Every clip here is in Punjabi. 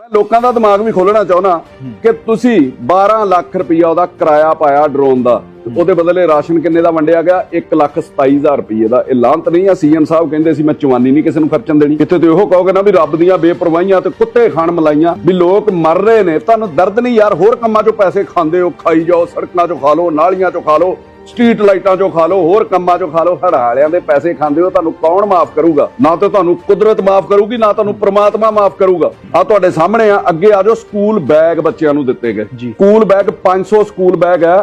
ਮੈਂ ਲੋਕਾਂ ਦਾ ਦਿਮਾਗ ਵੀ ਖੋਲਣਾ ਚਾਹੁੰਦਾ ਕਿ ਤੁਸੀਂ 12 ਲੱਖ ਰੁਪਈਆ ਉਹਦਾ ਕਿਰਾਇਆ ਪਾਇਆ ਡਰੋਨ ਦਾ। ਉਹਦੇ ਬਦਲੇ ਰਾਸ਼ਨ ਕਿੰਨੇ ਦਾ ਵੰਡਿਆ ਗਿਆ? 1 ਲੱਖ 27000 ਰੁਪਏ ਦਾ। ਇਹ ਲਾਂਤ ਨਹੀਂ ਆ ਸੀਐਮ ਸਾਹਿਬ ਕਹਿੰਦੇ ਸੀ ਮੈਂ ਚਵਾਨੀ ਨਹੀਂ ਕਿਸੇ ਨੂੰ ਖਰਚਣ ਦੇਣੀ। ਇੱਥੇ ਤੇ ਉਹ ਕਹੋਗੇ ਨਾ ਵੀ ਰੱਬ ਦੀਆਂ ਬੇਪਰਵਾਹੀਆਂ ਤੇ ਕੁੱਤੇ ਖਾਣ ਮਲਾਈਆਂ। ਵੀ ਲੋਕ ਮਰ ਰਹੇ ਨੇ। ਤੁਹਾਨੂੰ ਦਰਦ ਨਹੀਂ ਯਾਰ ਹੋਰ ਕੰਮਾਂ 'ਚੋਂ ਪੈਸੇ ਖਾਂਦੇ ਹੋ ਖਾਈ ਜਾਓ ਸੜਕਾਂ 'ਚੋਂ ਖਾ ਲਓ ਨਾਲੀਆਂ 'ਚੋਂ ਖਾ ਲਓ। ਸਟਰੀਟ ਲਾਈਟਾਂ 'ਚੋਂ ਖਾ ਲਓ ਹੋਰ ਕੰਮਾਂ 'ਚੋਂ ਖਾ ਲਓ ਹੜਾ ਵਾਲਿਆਂ ਦੇ ਪੈਸੇ ਖਾਂਦੇ ਹੋ ਤੁਹਾਨੂੰ ਕੌਣ ਮਾਫ ਕਰੂਗਾ? ਨਾ ਤੇ ਤੁਹਾਨੂੰ ਕੁਦਰਤ ਮਾਫ ਕਰੂਗੀ ਨਾ ਤੁਹਾਨੂੰ ਪ੍ਰਮਾਤਮਾ ਮਾਫ ਕਰੂਗਾ। ਆ ਤੁਹਾਡੇ ਸਾਹਮਣੇ ਆ ਅੱਗੇ ਆ ਜਾਓ ਸਕੂਲ ਬੈਗ ਬੱਚਿਆਂ ਨੂੰ ਦਿੱਤੇ ਗਏ। ਸਕੂਲ ਬੈਗ 500 ਸਕੂਲ ਬੈਗ ਹੈ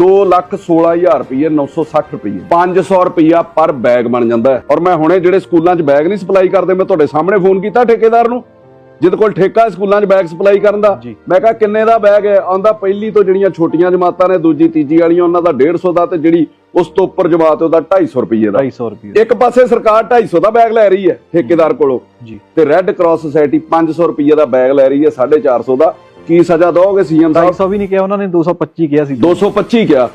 216000 ਰੁਪਏ 960 ਰੁਪਏ 500 ਰੁਪਿਆ ਪਰ ਬੈਗ ਬਣ ਜਾਂਦਾ ਹੈ। ਔਰ ਮੈਂ ਹੁਣੇ ਜਿਹੜੇ ਸਕੂਲਾਂ 'ਚ ਬੈਗ ਨਹੀਂ ਸਪਲਾਈ ਕਰਦੇ ਮੈਂ ਤੁਹਾਡੇ ਸਾਹਮਣੇ ਫੋਨ ਕੀਤਾ ਠੇਕੇਦਾਰ ਨੂੰ ਜਿਹਦੇ ਕੋਲ ਠੇਕਾ ਸਕੂਲਾਂ 'ਚ ਬੈਗ ਸਪਲਾਈ ਕਰਨ ਦਾ। ਮੈਂ ਕਿਹਾ ਕਿੰਨੇ ਦਾ ਬੈਗ ਹੈ? ਆਂਦਾ ਪਹਿਲੀ ਤੋਂ ਜਿਹੜੀਆਂ ਛੋਟੀਆਂ ਜਮਾਤਾਂ ਨੇ ਦੂਜੀ ਤੀਜੀ ਵਾਲੀਆਂ ਉਹਨਾਂ ਦਾ 150 ਦਾ ਤੇ ਜਿਹੜੀ ਉਸ ਤੋਂ ਉੱਪਰ ਜਮਾਤ ਉਹਦਾ 250 ਰੁਪਏ ਦਾ। 250 ਰੁਪਏ ਇੱਕ ਪਾਸੇ ਸਰਕਾਰ 250 ਦਾ ਬੈਗ ਲੈ ਰਹੀ ਹੈ ਠੇਕੇਦਾਰ ਕੋਲੋਂ। ਜੀ। ਤੇ ਰੈੱਡ ਕਰਾਸ ਸੁਸਾਇਟੀ 500 ਰੁਪਏ ਦਾ ਬੈਗ ਲੈ ਰਹੀ ਹੈ 450 ਦਾ। ਕੀ ਸਜ਼ਾ ਦੋਗੇ ਸੀਐਮ ਸਾਹਿਬ? 250 ਵੀ ਨਹੀਂ ਕਿਹਾ ਉਹਨਾਂ ਨੇ 225 ਕਿਹਾ ਸੀ। 225 ਕਿਹਾ।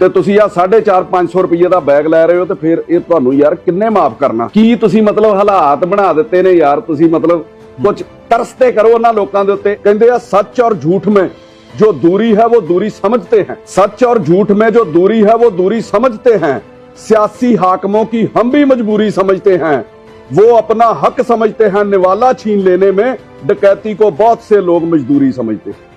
ਤੇ ਤੁਸੀਂ ਆ 450 500 ਰੁਪਏ ਦਾ ਬੈਗ ਲੈ ਰਹੇ ਹੋ ਤੇ ਫਿਰ ਇਹ ਤੁਹਾਨੂੰ ਯਾਰ ਕਿੰਨੇ ਮਾਫ ਕਰਨਾ? ਕੀ ਤੁਸੀਂ ਮਤਲਬ ਹਾਲਾਤ ਬਣਾ ਦਿੱਤੇ ਨੇ ਯਾਰ? ਤੁਸੀਂ ਮਤਲਬ ਕੁਝ ਤਰਸਤੇ ਕਰੋ ਉਹਨਾਂ ਲੋਕਾਂ ਦੇ ਉੱਤੇ ਕਹਿੰਦੇ ਆ ਸੱਚ ਔਰ ਝੂਠ में जो दूरी है वो दूरी समझते हैं सच और झूठ में जो दूरी है वो दूरी समझते हैं सियासी हाकमों की हम भी मजबूरी समझते हैं वो अपना हक समझते हैं निवाला छीन लेने में डकैती को बहुत से लोग मजदूरी समझते हैं